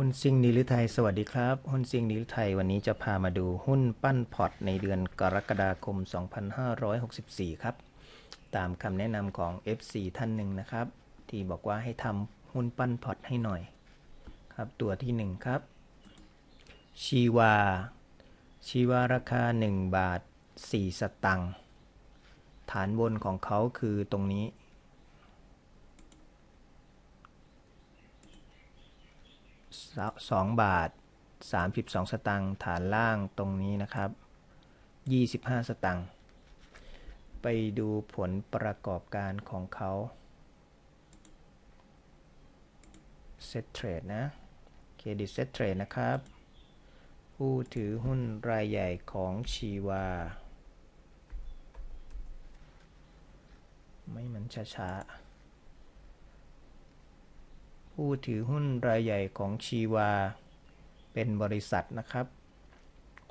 ุ้นซิงนิลิไทยสวัสดีครับ หุ้นซิงนิลิไทยวันนี้จะพามาดูหุ้นปั้นพอร์ตในเดือนกรกฎาคม 2564 ครับ ตามคำแนะนำของ FC ท่านหนึ่งนะครับ ที่บอกว่าให้ทำหุ้นปั้นพอร์ตให้หน่อยครับ ตัวที่ 1 ครับชีวาชีวาราคา 1 บาท 4 สตังค์ฐานบนของเขาคือตรงนี้ 2 บาท 32 สตังค์ฐานล่างตรงนี้นะครับ 25 สตังค์ไปดูผลประกอบการของเขาเซ็ตเทรดนะ เครดิตเซ็ตเทรดนะครับ ผู้ถือหุ้นรายใหญ่ของชีวา ไม่เหมือนช้าๆ ผู้ถือหุ้นรายใหญ่ของชีวา เป็นบริษัทนะครับ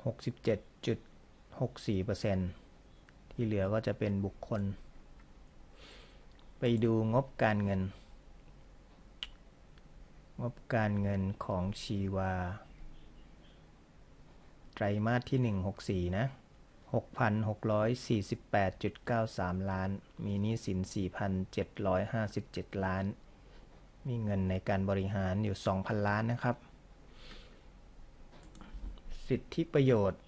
67.64%ที่เหลือก็จะเป็นบุคคล ไปดูงบการเงิน งบการเงินของชีวา ไตรมาสที่ 164 นะ6,648.93 ล้าน มีหนี้สิน 4,757 ล้าน มีเงินในการบริหารอยู่ 2,000 ล้านนะครับ สิทธิประโยชน์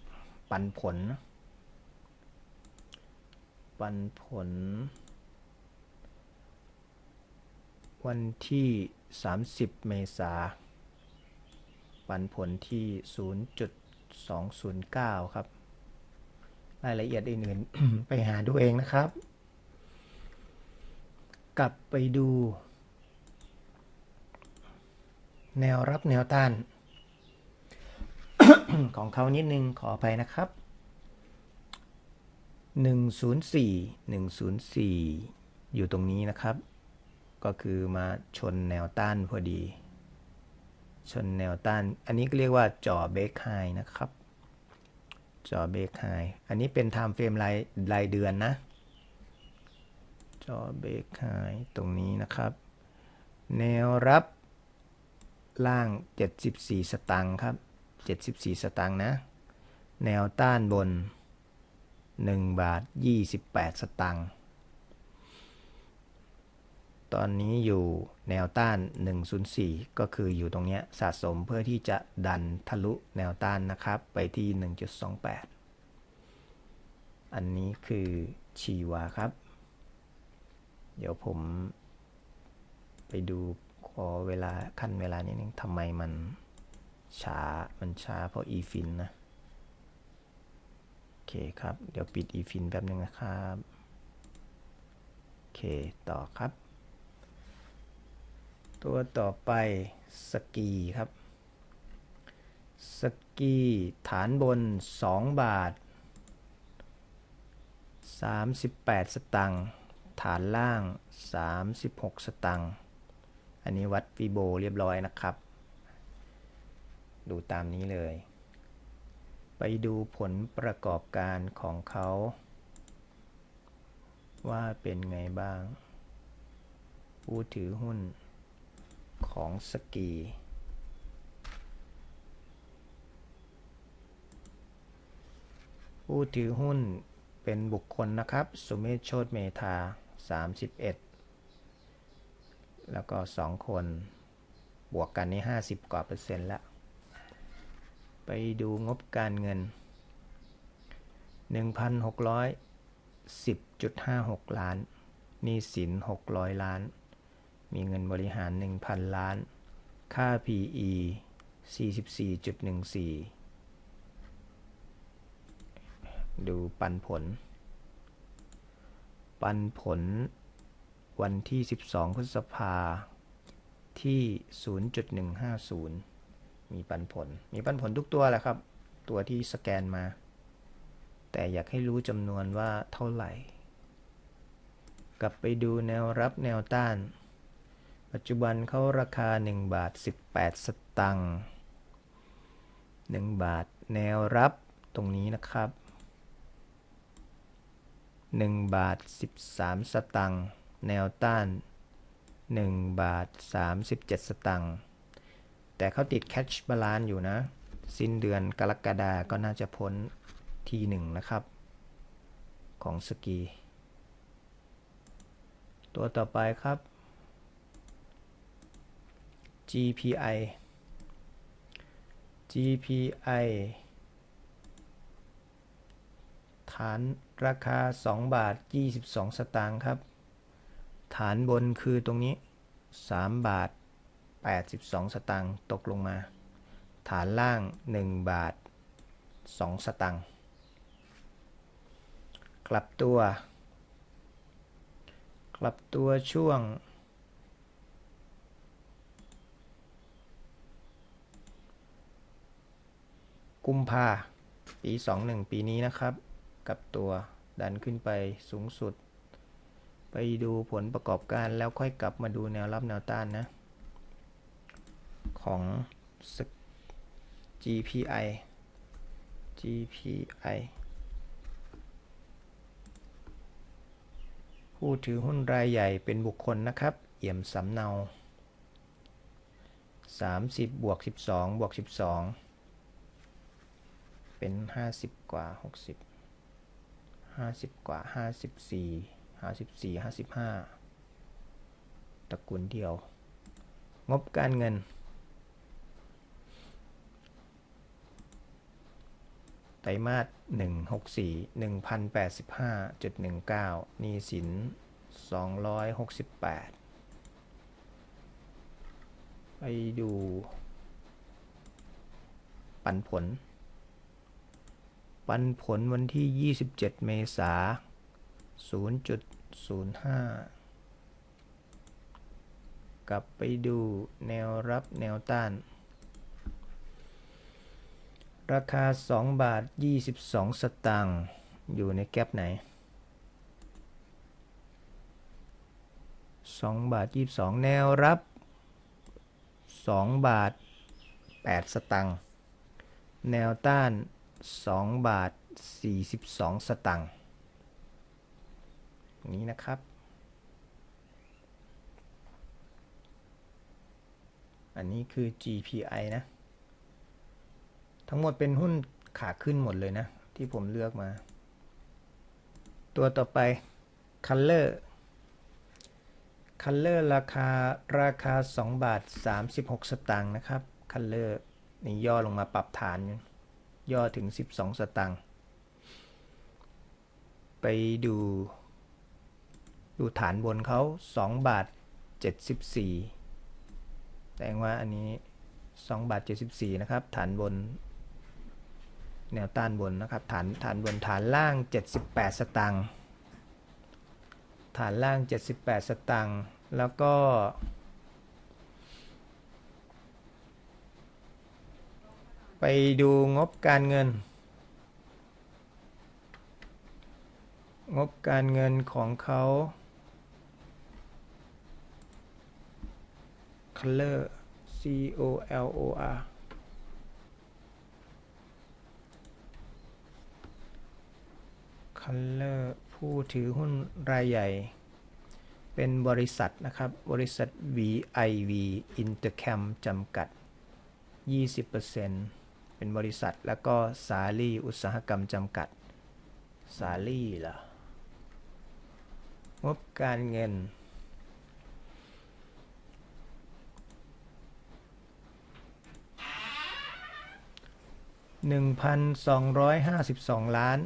ปันผล ปันผล วันที่ 30 เมษา ปันผลที่ 0.209 ครับ รายละเอียดอื่นๆ ไปหาดูเองนะครับ กลับไปดู แนวรับแนวต้าน ของเขานิดนึงขออภัยนะครับ 104 104 อยู่ตรงนี้นะครับ ก็คือมาชนแนวต้านพอดี ชนแนวต้าน อันนี้ก็เรียกว่าจ่อเบรกไฮนะครับจ่อเบรกไฮอันนี้เป็น time frame รายรายเดือนนะจ่อเบรกไฮตรงนี้นะครับ แนวรับ ล่าง 74 สตางค์ครับ 74 สตางค์นะ แนวต้านบน 1 บาท 28 สตางค์ตอนนี้อยู่แนวต้าน 104 ก็คืออยู่ตรงนี้สะสมเพื่อที่จะดันทะลุแนวต้านนะครับ ไปที่ 1.28 อันนี้คือชีวาครับ เดี๋ยวผมไปดู ขอเวลาขั้นเวลานิดนึงทำไมมันช้า มันช้าเพราะ e-fin นะ โอเคครับ เดี๋ยวปิด e-fin แป๊บนึงนะครับ โอเค ต่อครับ ตัวต่อไปสกีครับ สกีฐานบน 2 บาท 38 สตังค์ ฐานล่าง 36 สตังค์ อันนี้วัดฟีโบเรียบร้อยนะครับ ดูตามนี้เลย ไปดูผลประกอบการของเขา ว่าเป็นไงบ้าง ผู้ถือหุ้นของสกีผู้ถือหุ้นเป็นบุคคลนะครับ สุเมธโชตเมธา 31 แล้วก็2คนบวกกันนี่50กว่าเปอร์เซ็นต์ละไปดูงบการเงิน 1,610.56 ล้านหนี้สิน 600 ล้าน มีเงินบริหาร 1,000 ล้าน ค่า PE 44.14 ดูปันผล ปันผล วันที่ 12 พฤษภาที่ 0.150 มีปันผล มีปันผลทุกตัวแหละครับ ตัวที่สแกนมา แต่อยากให้รู้จำนวนว่าเท่าไหร่ กลับไปดูแนวรับแนวต้าน ปัจจุบันเขาราคา 1 บาท 18 สตังค์ 1 บาทแนวรับตรงนี้นะครับ 1 บาท 13 สตังค์ แนวต้าน 1 บาท 37 สตังค์ แต่เขาติดแคชบาลานอยู่นะ สิ้นเดือนกรกฎาก็น่าจะพ้นทีหนึ่งนะครับ ของสกี ตัวต่อไปครับ GPI GPI ฐานราคา 2 บาท 22 สตางค์ครับ ฐานบนคือตรงนี้ 3 บาท 82 สตางค์ตกลงมา ฐานล่าง 1 บาท 2 สตางค์กลับตัว กลับตัวช่วง กุมภาปี 21 ปีนี้นะครับ กับตัวดันขึ้นไปสูงสุด ไปดูผลประกอบการแล้วค่อยกลับมาดูแนวรับแนวต้านนะ ของ GPI GPI ผู้ถือหุ้นรายใหญ่เป็นบุคคลนะครับ เอี่ยมสำเนา 30บวก12บวก12 เป็น 50 กว่า 60 50 กว่า 54 54 55ตระกูลเดียว งบการเงิน ไตรมาส1 64 1,085.19หนี้สิน 268 ไปดู ปันผล ปันผลวันที่ 27 เมษายน 0.05 กลับไปดูแนวรับแนวต้าน ราคา 2 บาท 22 สตางค์อยู่ในแกลบไหน 2 บาท 22 แนวรับ 2 บาท 8 สตางค์แนวต้าน 2 บาท 42 สตางค์ นี้นะครับ อันนี้คือ GPI นะ ทั้งหมดเป็นหุ้นขาขึ้นหมดเลยนะ ที่ผมเลือกมา ตัวต่อไป Color Color ราคาราคา 2 บาท 36 สตางค์นะครับ Color นี่ย่อลงมาปรับฐาน ย่อถึง 12 สตางค์ไปดู ดูฐานบนเขา2บาท74แสดงว่าอันนี้2บาท74นะครับ ฐานบน แนวต้านบนนะครับ ฐานฐานบนฐานล่าง 78 สตางค์ ฐานล่าง 78 สตางค์ แล้วก็ ไปดูงบการเงิน งบการเงินของเขา Color C O L O R Color ผู้ถือหุ้นรายใหญ่ เป็นบริษัทนะครับ บริษัท VIV Intercam จำกัด 20%เป็นบริษัทแล้วก็สาลีอุตสาหกรรมจำกัด สาลีเหรองบการเงิน 1,252 ล้าน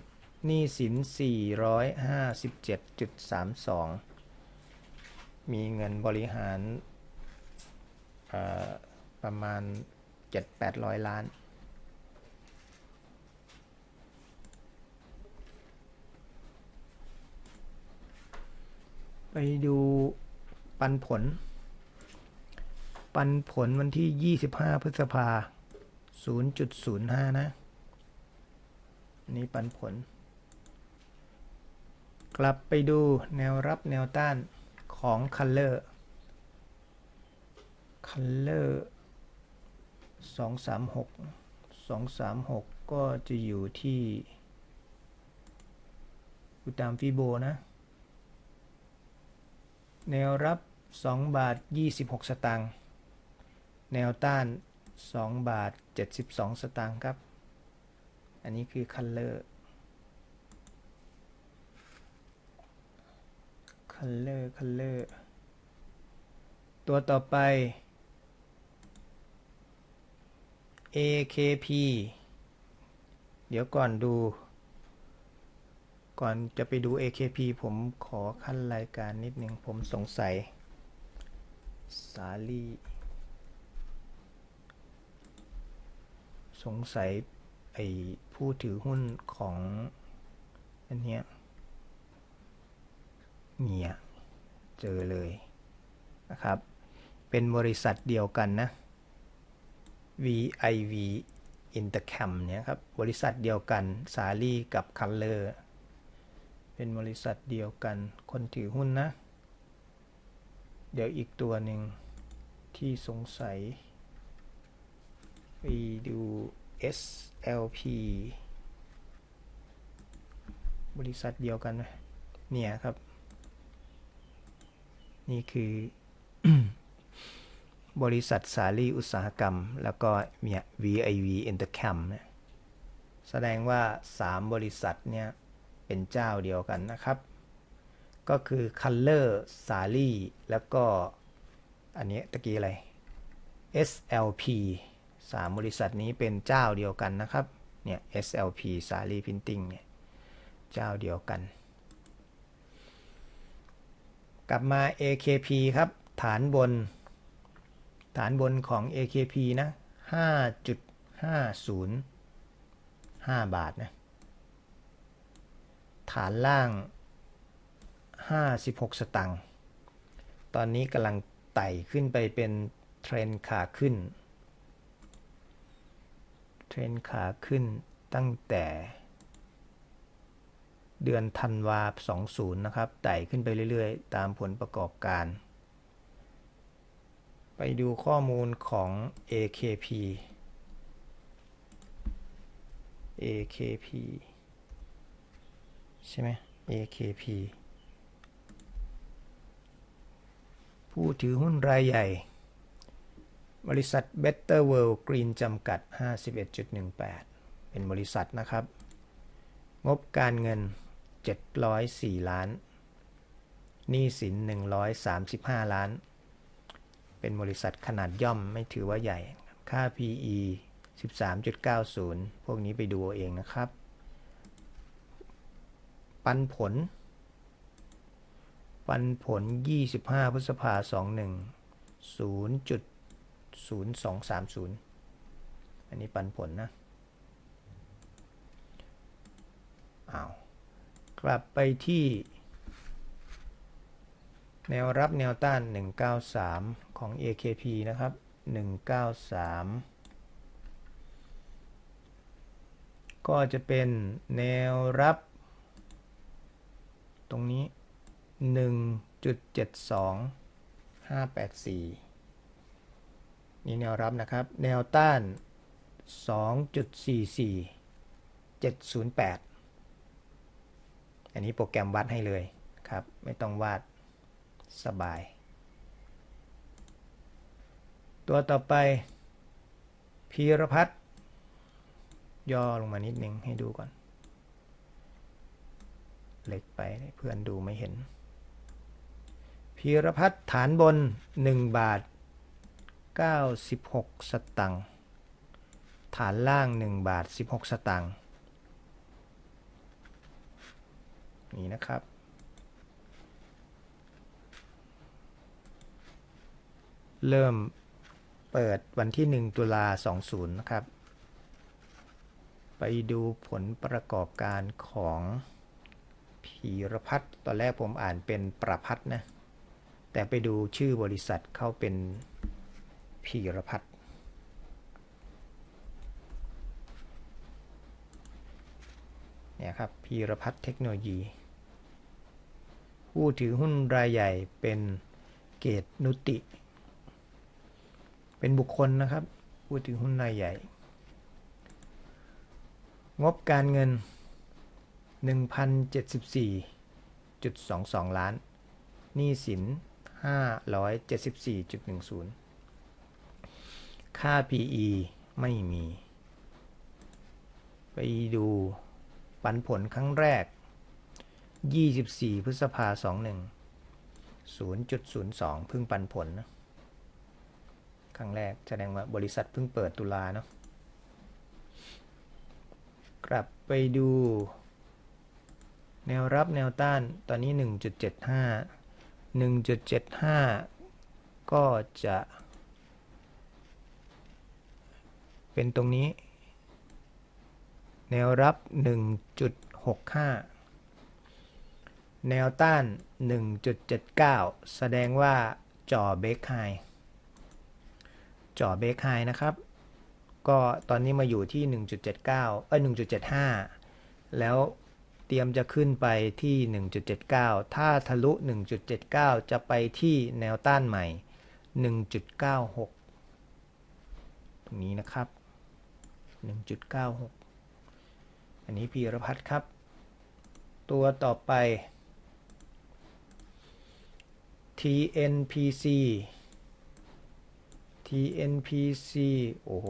หนี้สิน 457.32 มีเงินบริหารประมาณ 7-800 ล้าน ไปดูปันผล ปันผลวันที่ 25 พฤษภาคม 0.05 นะ นี่ปันผล กลับไปดูแนวรับแนวต้านของ Color Color 236 236 ก็จะอยู่ที่กูตามฟิโบนะ แนวรับ 2 บาท 26 สตางค์ แนวต้าน 2 บาท 72 สตางค์ครับ อันนี้คือคัลเลอร์คัลเลอร์คัลเลอตัวต่อไป AKP เดี๋ยวก่อนดู ก่อนจะไปดู AKP ผมขอขั้นรายการนิดนึง ผมสงสัย สาลี สงสัยไอ้ผู้ถือหุ้นของอันเนี้ยเนี่ยเจอเลยนะครับ เป็นบริษัทเดียวกันนะ VIV Intercam เนี่ยครับ บริษัทเดียวกันสาลีกับคัลเลอร์เป็นบริษัทเดียวกันคนถือหุ้นนะ เดี๋ยวอีกตัวหนึ่งที่สงสัย ไปดู SLP บริษัทเดียวกันไหมเนี่ยครับ นี่คือบริษัทสาลีอุตสาหกรรม แล้วก็เนี่ย VIV Intercam เนี่ยแสดงว่า 3 บริษัทเนี่ย เป็นเจ้าเดียวกันนะครับ ก็คือ Color สาลีแล้วก็ อันนี้ตะกี้อะไร SLP 3 บริษัทนี้เป็นเจ้าเดียวกันนะครับ เนี่ย SLP สาลีพิมพ์ติ้งเนี่ย เจ้าเดียวกัน กลับมา AKP ครับ ฐานบน ฐานบนของ AKP นะ 5.50 5 บาทนะ ฐานล่าง 56 สตังค์ ตอนนี้กำลังไต่ขึ้นไปเป็นเทรนขาขึ้น รนขาขึ้นตั้งแต่ เดือนธันวา20 นะครับ ไต่ขึ้นไปเรื่อยๆ ตามผลประกอบการ ไปดูข้อมูลของ AKP AKP ใช่ไหม AKP ผู้ถือหุ้นรายใหญ่ บริษัท Better World Green จำกัด 51.18 เป็นบริษัทนะครับ งบการเงิน 704 ล้าน หนี้สิน 135 ล้าน เป็นบริษัทขนาดย่อมไม่ถือว่าใหญ่ ค่า PE 13.90 พวกนี้ไปดูเองนะครับ ปันผล ปันผล 25 พฤษภา21 0.0230 อันนี้ปันผลนะอ้าวกลับไปที่ แนวรับแนวต้าน 193 ของ AKP นะครับ 193 ก็จะเป็นแนวรับ ตรงนี้ 1.72584 นี่แนวรับนะครับ แนวต้าน 2.44708 อันนี้โปรแกรมวัดให้เลยครับ ไม่ต้องวาดสบาย ตัวต่อไปพีรพัฒน์ย่อลงมานิดนึงให้ดูก่อน เล็กไปเพื่อนดูไม่เห็นพีรพัฒน์ฐานบน 1 บาท 96 สตังค์ฐานล่าง 1 บาท 16 สตังค์นี่นะครับ เริ่มเปิดวันที่ 1 ตุลา 20 นะครับ ไปดูผลประกอบการของพีรพัฒน์ตอนแรกผมอ่านเป็นประพัฒน์นะแต่ไปดูชื่อบริษัทเข้าเป็น พีรพัฒน์เนี่ยครับพีรพัฒน์เทคโนโลยี ผู้ถือหุ้นรายใหญ่เป็นเกตนุติ เป็นบุคคลนะครับ ผู้ถือหุ้นรายใหญ่ งบการเงิน 1,074.22 ล้านหนี้สิน 574.10 ค่า PE ไม่มี ไปดูปันผลครั้งแรก 24 พฤษภา 21 0.02เพิ่งปันผลนะครั้งแรกแสดงว่าบริษัทเพิ่งเปิดตุลาเนาะกลับไปดู แนวรับแนวต้านตอนนี้ 1.75 1.75 ก็จะ เป็นตรงนี้ แนวรับ 1.65 แนวต้าน 1.79 แสดงว่าจ่อเบรกไฮจ่อเบรกไฮนะครับ ก็ตอนนี้มาอยู่ที่ 1.79 เอ้ย 1.75 แล้วเตรียมจะขึ้นไปที่ 1.79 ถ้าทะลุ 1.79 จะไปที่แนวต้านใหม่ 1.96 ตรงนี้นะครับ 1.96 อันนี้พีรพัฒน์ครับ ตัวต่อไป TNPC TNPC โอ้โห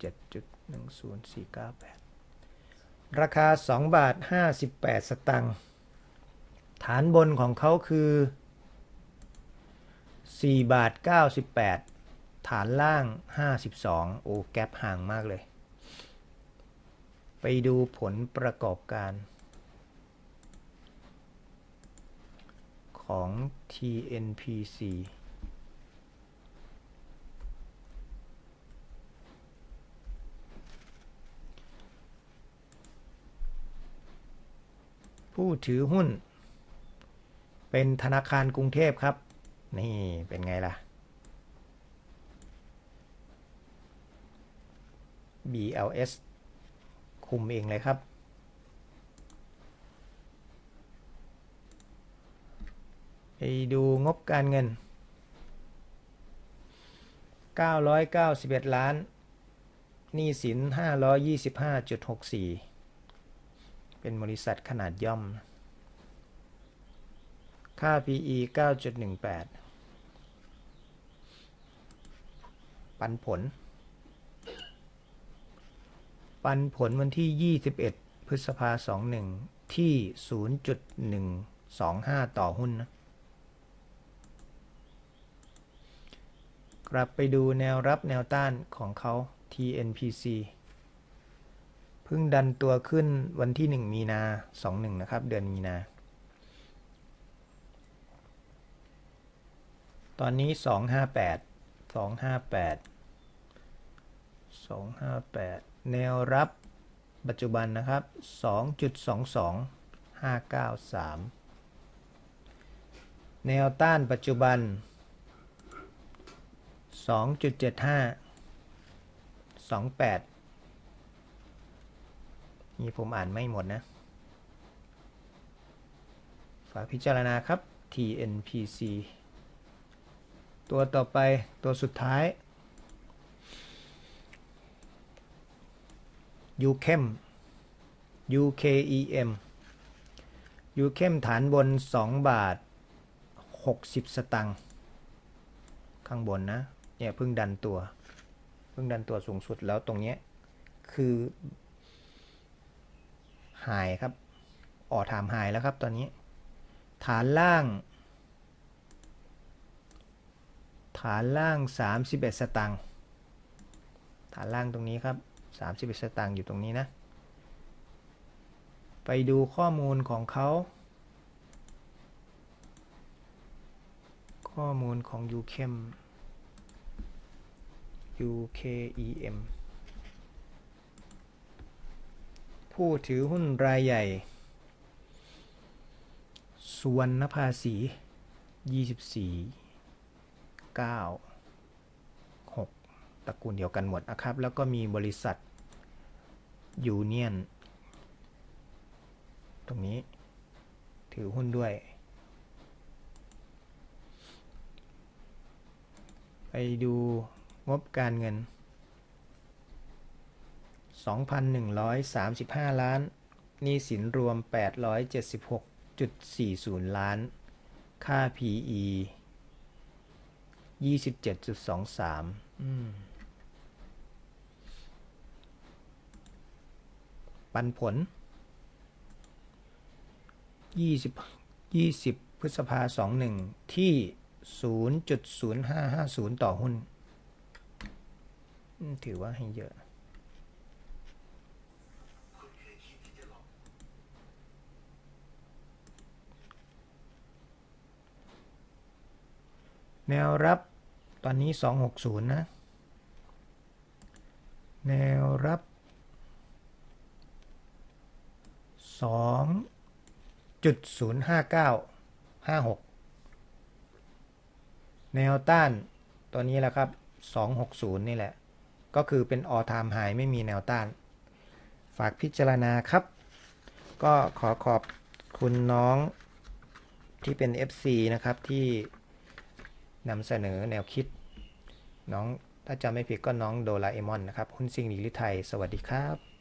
7.10498 ราคา 2 บาท 58 สตังค์ ฐานบนของเขาคือ 4 บาท 98 ฐานล่าง 52 โอ้แกปห่างมากเลย ไปดูผลประกอบการ ของ TNPC ผู้ถือหุ้น เป็นธนาคารกรุงเทพครับ นี่เป็นไงล่ะ BLS คุมเองเลยครับ ไปดูงบการเงิน 991 ล้านหนี้สิน 525.64 เป็นบริษัทขนาดย่อม ค่า PE 9.18 ปันผล ปันผลวันที่ 21 พฤษภา21ที่ 0.125 ต่อหุ้นนะกลับไปดูแนวรับแนวต้านของเขา TNPC เพิ่งดันตัวขึ้นวันที่ 1 มีนา 21 นะครับ เดือนมีนา ตอนนี้ 258 258 258 แนวรับปัจจุบันนะครับ 2.22 593 แนวต้านปัจจุบัน 2.75 28 นี่ผมอ่านไม่หมดนะ ฝากพิจารณาครับ TNPC ตัวต่อไปตัวสุดท้าย UKEM UKEM UKEM ฐานบน 2 บาท 60 สตังค์ข้างบนนะเนี่ยเพิ่งดันตัวเพิ่งดันตัวสูงสุดแล้วตรงเนี้ยคือหายครับออถามหายแล้วครับตอนนี้ ฐานล่าง ฐานล่าง 31 สตังค์ฐานล่างตรงนี้ครับ 31 สตังค์อยู่ตรงนี้นะ ไปดูข้อมูลของเขา ข้อมูลของ UKEM UKEM ผู้ถือหุ้นรายใหญ่ สวรรณภาษี 24 9 6 ตระกูลเดียวกันหมดนะครับ แล้วก็มีบริษัทยูเนียนตรงนี้ถือหุ้นด้วย ไปดูงบการเงิน 2,135 ล้านหนี้สินรวม 876.40 ล้าน ค่า PE ยี่สิบเจ็ดจุดสองสาม ปันผลยี่สิบพฤษภาสองหนึ่งที่ศูนย์จุดศูนย์ห้าห้าศูนย์ต่อหุ้น ถือว่าให้เยอะแนวรับตอนนี้ 260 นะ แนวรับ 2.05956แนวต้านตัวนี้แหละครับ 260 นี่แหละ ก็คือเป็น all time high ไม่มีแนวต้าน ฝากพิจารณาครับ ก็ขอขอบคุณน้องที่เป็น FC นะครับที่นำเสนอแนวคิด น้องถ้าจำไม่ผิดก็น้องโดราเอมอนนะครับหุ้นซิงหลีลิไทย สวัสดีครับ